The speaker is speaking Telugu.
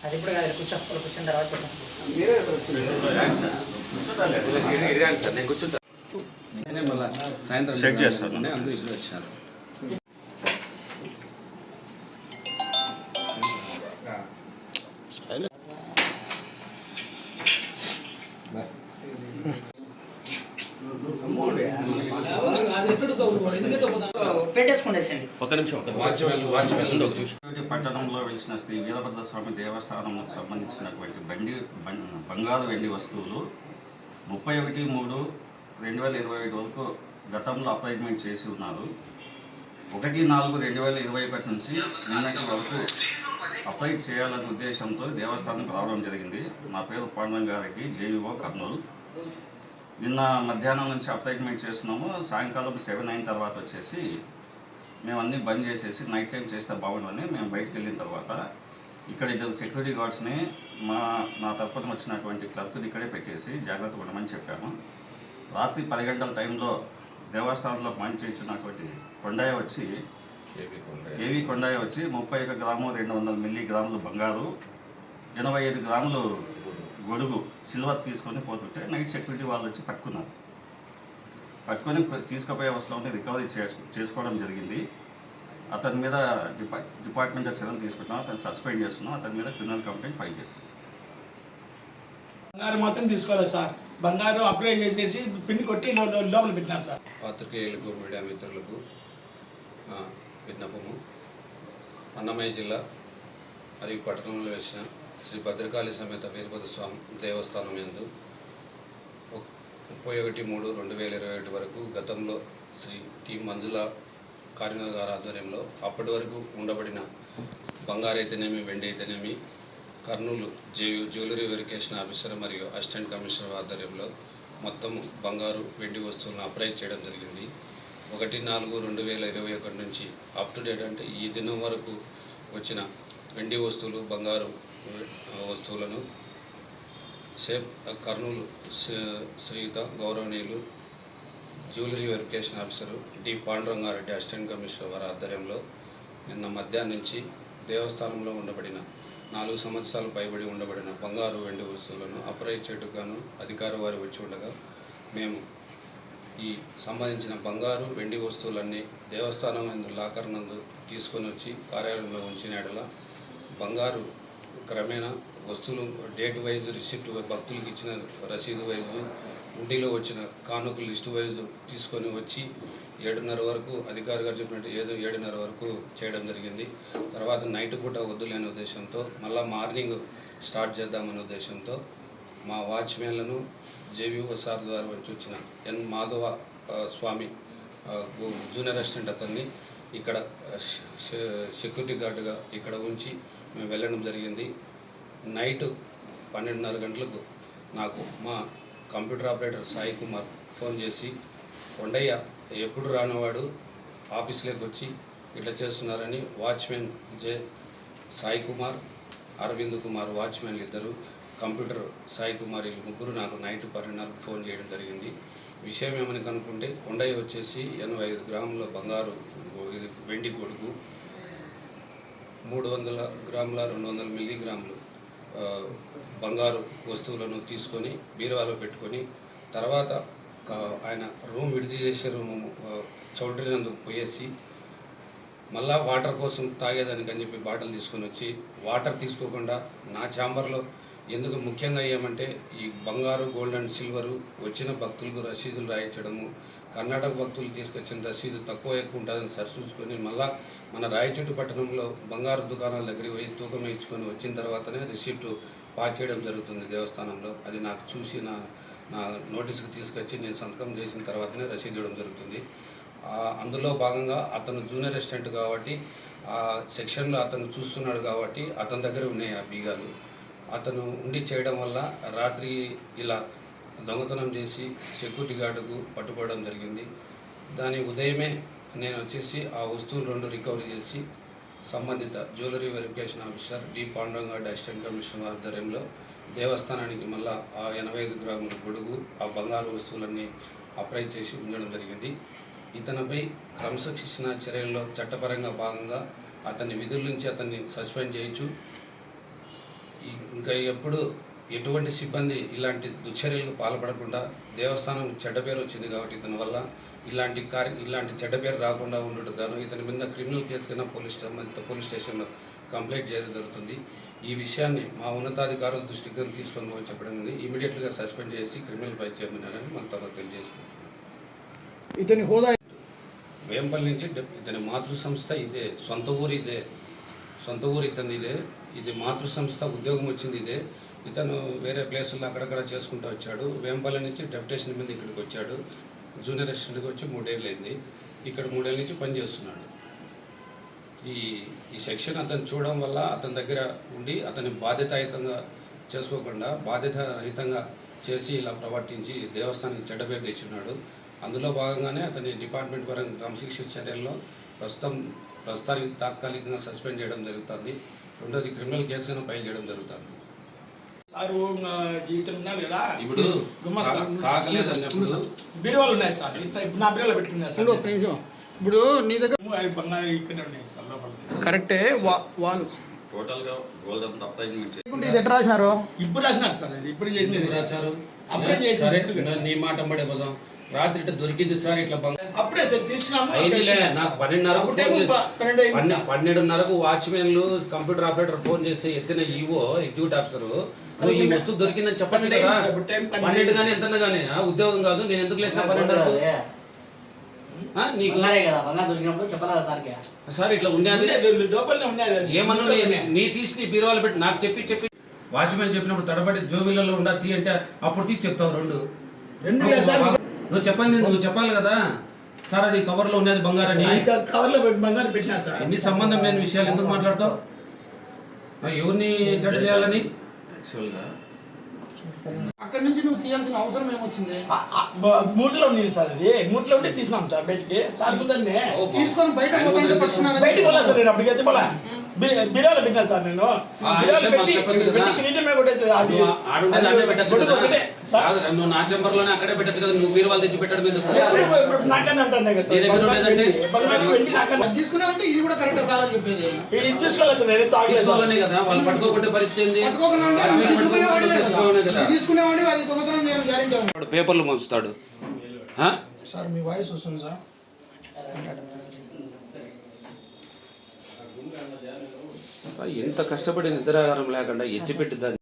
అది ఇప్పుడు కాదు కూర్చో కూర్చున్న తర్వాత చెప్తాం సార్ నేను కూర్చుంటా నేనే మళ్ళా సాయంత్రం చెక్ చేస్తాను. అందరూ ఇప్పుడు వచ్చారు పట్టణంలో వెలిసిన శ్రీ వీరభద్ర స్వామి దేవస్థానంకు సంబంధించినటువంటి బండి బంగారు వెండి వస్తువులు ముప్పై ఒకటి మూడు రెండు వేల ఇరవై ఒకటి వరకు గతంలో అపాయింట్మెంట్ చేసి ఉన్నారు. ఒకటి నాలుగు రెండు వేల ఇరవై ఒకటి నుంచి నిన్నటి వరకు అప్లై చేయాలనే ఉద్దేశంతో దేవస్థానంకి రావడం జరిగింది. నా పేరు పాండంగారెడ్డి జేవీఓ కర్నూలు. నిన్న మధ్యాహ్నం నుంచి అపాయింట్మెంట్ చేస్తున్నాము. సాయంకాలం సెవెన్ అయిన తర్వాత వచ్చేసి మేము అన్నీ బంద్ చేసేసి నైట్ టైం చేస్తే బాగుండని మేము బయటకు వెళ్ళిన తర్వాత ఇక్కడ ఇద్దరు సెక్యూరిటీ గార్డ్స్ని మా నా తరపున వచ్చినటువంటి క్లర్క్ని ఇక్కడే పెట్టేసి జాగ్రత్త ఉండమని చెప్పాము. రాత్రి పది గంటల టైంలో దేవస్థానంలో పని చేయించినటువంటి కొండాయ వచ్చి ఏవి కొండాయ వచ్చి ముప్పై ఒక గ్రాము రెండు వందల మిల్లీ గ్రాములు బంగారు ఎనభై ఐదు గ్రాములు గొడుగు. సిల్వర్ తీసుకొని పోతుంటే నైట్ సెక్యూరిటీ వాళ్ళు వచ్చి పట్టుకున్నారు. పట్టుకొని తీసుకుపోయే అవసరంలో రికవరీ చేసు చేసుకోవడం జరిగింది. అతని మీద డిపా డిపార్ట్మెంటల్ చర్యలు తీసుకుంటున్నాం. అతను సస్పెండ్ చేస్తున్నాం. అతని మీద క్రిమినల్ కంప్లైంట్ ఫైల్ చేస్తున్నాం. బంగారు మాత్రం తీసుకోలేదు సార్. బంగారు అప్లై చేసేసి పిన్ కొట్టి లోపల పెట్టినారు సార్. పాత్రికేయులకు మీడియా మిత్రులకు నా విన్నపము అన్నమయ్య జిల్లా మరియు పట్టణంలో వేసిన శ్రీ భద్రకాళి సమేత వీరభద్ర స్వామి దేవస్థానం ఒక్- ముప్పై ఒకటి మూడు రెండు వేల ఇరవై ఒకటి వరకు గతంలో శ్రీ టి మంజుల కార్మిక గారి ఆధ్వర్యంలో అప్పటి వరకు ఉండబడిన బంగారు అయితేనేమి వెండి అయితేనేమి కర్నూలు జేయు జ్యువెలరీ వెరిఫికేషన్ ఆఫీసర్ మరియు అసిస్టెంట్ కమిషనర్ ఆధ్వర్యంలో మొత్తం బంగారు వెండి వస్తువులను అప్రైజ్ చేయడం జరిగింది. ఒకటి నాలుగు రెండు వేల ఇరవై ఒకటి నుంచి అప్ టు డేట్ అంటే ఈ దినం వరకు వచ్చిన వెండి వస్తువులు బంగారు వస్తువులను సేఫ్ కర్నూలు శ్రీయుత గౌరవనీయులు jewellery verification officer D. Pandurangareddy assistant commissioner వారి ఆధ్వర్యంలో నిన్న మధ్యాహ్నం నుంచి దేవస్థానంలో ఉండబడిన నాలుగు సంవత్సరాలు పైబడి ఉండబడిన బంగారు వెండి వస్తువులను అప్రైజ్ చేయటకు అధికార వారు వచ్చి ఉండగా మేము ఈ సంబంధించిన బంగారు వెండి వస్తువులన్నీ దేవస్థానం నందు లాకర్ నందు తీసుకొని వచ్చి కార్యాలయంలో ఉంచిన ఎడల బంగారు క్రమేణా వస్తువులు డేట్ వైజ్ రిసిప్ట్ భక్తులకు ఇచ్చిన రసీదు వైజ్ ఉండిలో వచ్చిన కానుకలు లిస్టు వైజ్ తీసుకొని వచ్చి ఏడున్నర వరకు అధికారి గారు చెప్పినట్టు ఏదో ఏడున్నర వరకు చేయడం జరిగింది. తర్వాత నైట్ పూట వద్దులేని ఉద్దేశంతో మళ్ళా మార్నింగ్ స్టార్ట్ చేద్దామనే ఉద్దేశంతో మా వాచ్మెన్లను జేవీఓ సార్ ద్వారా వచ్చి వచ్చిన N Madhava Swamy junior assistant అతన్ని ఇక్కడ సెక్యూరిటీ గార్డుగా ఇక్కడ ఉంచి మేము వెళ్ళడం జరిగింది. నైట్ పన్నెండున్నర గంటలకు నాకు మా computer operator Sai Kumar phone చేసి కొండయ్య ఎప్పుడు రానివాడు? ఆఫీస్లోకి వచ్చి ఇట్లా చేస్తున్నారని వాచ్మెన్ జే సాయి కుమార్ అరవింద్ కుమార్ వాచ్మెన్లు ఇద్దరు కంప్యూటర్ సాయి కుమార్ వీళ్ళు ముగ్గురు నాకు నైట్ పన్నెండున్నరకు ఫోన్ చేయడం జరిగింది. విషయం ఏమని కనుక్కుంటే కొండయ్య వచ్చేసి ఎనభై ఐదు గ్రాముల బంగారు ఇది వెండి గొడుగు మూడు వందల గ్రాముల రెండు వందల మిల్లీగ్రాములు బంగారు వస్తువులను తీసుకొని బీరువాలో పెట్టుకొని తర్వాత ఆయన రూమ్ విడిది చేసే రూము ఆ, చౌల్ట్రీ నందు పోయేసి మళ్ళా వాటర్ కోసం తాగేదానికి అని చెప్పి బాటిల్ తీసుకొని వచ్చి వాటర్ తీసుకోకుండా నా ఛాంబర్లో ఎందుకు ముఖ్యంగా ఏమంటే ఈ బంగారు గోల్డ్ అండ్ సిల్వరు వచ్చిన భక్తులకు రసీదులు రాయించడము కర్ణాటక భక్తులు తీసుకొచ్చిన రసీదు తక్కువ ఎక్కువ ఉంటుందని సరిచూసుకొని మళ్ళా మన రాయచోటి పట్టణంలో బంగారు దుకాణాల దగ్గరికి పోయి తూకం వేయించుకొని వచ్చిన తర్వాతనే రిసిప్ట్ పాస్ చేయడం జరుగుతుంది దేవస్థానంలో. అది నాకు చూసి నా నా నోటీస్కి తీసుకొచ్చి నేను సంతకం చేసిన తర్వాతనే రసీదు ఇవ్వడం జరుగుతుంది. అందులో భాగంగా అతను జూనియర్ అసిస్టెంట్ కాబట్టి ఆ సెక్షన్లో అతను చూస్తున్నాడు కాబట్టి అతని దగ్గర ఉన్నాయి ఆ బీగాలు. అతను ఉండి చేయడం వల్ల రాత్రి ఇలా దొంగతనం చేసి సెక్యూరిటీ గార్డుకు పట్టుకోవడం జరిగింది. దాని ఉదయమే నేను వచ్చేసి ఆ వస్తువులు రెండు రికవరీ చేసి సంబంధిత జ్యువెలరీ వెరిఫికేషన్ ఆఫీసర్ డి పాండంగాడ్ అసిస్టెంట్ కమిషనర్ ఆధ్వర్యంలో దేవస్థానానికి మళ్ళా ఆ ఎనభై ఐదు గ్రాముల గొడుగు ఆ బంగారు వస్తువులన్నీ అప్లై చేసి ఉంచడం జరిగింది. ఇతనిపై క్రమశిక్షణ చర్యల్లో చట్టపరంగా భాగంగా అతన్ని విధుల నుంచి అతన్ని సస్పెండ్ చేయొచ్చు. ఇంకా ఎప్పుడు ఎటువంటి సిబ్బంది ఇలాంటి దుశ్చర్యలకు పాల్పడకుండా దేవస్థానం చెడ్డ పేరు వచ్చింది కాబట్టి ఇతని వల్ల ఇలాంటి కార్య ఇలాంటి చెడ్డ పేరు రాకుండా ఉండటం గాను ఇతని మీద క్రిమినల్ కేసు కింద పోలీస్ స్టేషన్ పోలీస్ స్టేషన్లో కంప్లైంట్ చేయడం జరుగుతుంది. ఈ విషయాన్ని మా ఉన్నతాధికారుల దృష్టికి కానీ తీసుకొని పోయి చెప్పడం ఉంది. ఇమీడియట్గా సస్పెండ్ చేసి క్రిమినల్ ఫైల్ చేయమన్నారని మాకు తర్వాత తెలియజేసుకుంటున్నాం. ఇతని హోదా వేంపల్లి నుంచి డెప్- ఇతని మాతృ సంస్థ ఇదే సొంత ఊరు ఇదే సొంత ఊరు ఇతను ఇదే ఇది మాతృ సంస్థ ఉద్యోగం వచ్చింది ఇదే. ఇతను వేరే ప్లేసుల్లో అక్కడక్కడ చేసుకుంటూ వచ్చాడు. వేంపల్లి నుంచి డెప్యుటేషన్ మీద ఇక్కడికి వచ్చాడు. జూనియర్ అసిస్టెంట్కి వచ్చి మూడేళ్ళు అయింది ఇక్కడ మూడేళ్ళ నుంచి పనిచేస్తున్నాడు ఈ ఈ సెక్షన్ అతను చూడడం వల్ల అతని దగ్గర ఉండి అతని బాధ్యతాయుతంగా చేసుకోకుండా బాధ్యత రహితంగా చేసి ఇలా ప్రవర్తించి దేవస్థానానికి చెడ్డ పేరు తెచ్చున్నాడు. అందులో భాగంగానే అతని డిపార్ట్మెంట్ పరంగా క్రమశిక్షణ చర్యల్లో ప్రస్తుతం ప్రస్తుతానికి తాత్కాలికంగా సస్పెండ్ చేయడం జరుగుతుంది. రెండోది క్రిమినల్ కేసు కింద ఫైల్ చేయడం జరుగుతుంది. సార్ జీవితం ఉన్నారు కదా? ఇప్పుడు కాకలేదు అన్నప్పుడు బీరువాలు ఉన్నాయి సార్. ఇప్పుడు నా బీరువాలో పెట్టుకుందా సార్ ఒక్క నిమిషం. ఇప్పుడు నీ దగ్గర అవి బంగారు ఇక్కడే ఉన్నాయి సార్ లోపల కరెక్టే వా- వాళ్ళు. టోటల్గా ఇది ఎట్లా రాసినారు? ఇప్పుడు రాసినారు సార్ ఇప్పుడు చేసింది. సరే నీ మాట పడే పోదాం రాత్రి ఇట్లా దొరికింది సార్ ఇట్లా బంగారం అప్పుడే సార్ తీసుకున్నాము అయిందిలే నాకు పన్నెండున్నరకు పన్నెండు. పన్నెండున్నరకు వాచ్మెన్లు కంప్యూటర్ ఆపరేటర్ ఫోన్ చేసి ఎత్తిన ఈవో ఎగ్జిక్యూటివ్ ఆఫీసర్ నువ్వు ఈ వస్తువు దొరికిందని చెప్పచ్చు పన్నెండు కదా. పన్నెండు పన్నెండు కానీ ఎంత కానీ ఉద్యోగం కాదు నేను ఎందుకు పన్నెండున్నరకు నీకు చెప్పాలి సార్కి. సార్ ఇట్లా ఉండేది. ఏమన్నా నీ- తీసి నీ బీరువాలు పెట్టి నాకు చెప్పి చెప్పి వాచ్మెన్ చెప్పినప్పుడు తడబడి జోబిల్లలో ఉండా తీ అంటే అప్పుడు తీసి చెప్తావు రెండు. రెండు నువ్వు చెప్పండి నువ్వు చెప్పాలి కదా. సార్ అది కవర్లో ఉన్నది బంగారని కవర్లో పెట్టి బంగారు పెట్టినా సార్. ఎన్ని సంబంధం లేని విషయాలు ఎందుకు మాట్లాడతావు? ఎవరిని జడ చేయాలని? యాక్చువల్గా అక్కడి నుంచి నువ్వు తీయాల్సిన అవసరం ఏమొచ్చింది? మూటలో ఉంది సార్ అది. మూటలో ఉంటే తీసినాం సార్ బయటికి. సార్ తీసుకొని బయట? బయటికి పోలే సార్ నేను అప్పటికి అయితే పోలే బిరాలు పెట్టాను సార్ నేను. ఆ బిరాలు పెట్టి కొట్టేది అది నువ్వు నా చెంబర్లోనే అక్కడే పెట్టచ్చు కదా. నువ్వు బీరువాలు తెచ్చి పెట్టడం నాకన్నా అంటాను కదా తీసుకున్నారంటే ఇది కూడా కరెక్టే సార్ అని చెప్పేది. ఇది చూసుకోలేదు సార్ నేను తాగలేదు. కదా. వాళ్ళు పట్టుకోకుంటే పరిస్థితి ఏంది? తీసుకునేవాడివి అది దొంగతనం నేను గ్యారెంటీ పేపర్లు ఆ? సార్ మీ వాయిస్ వస్తుంది సార్. ఎంత కష్టపడి నిద్రాగారం లేకుండా ఎత్తిపెట్టి దాన్ని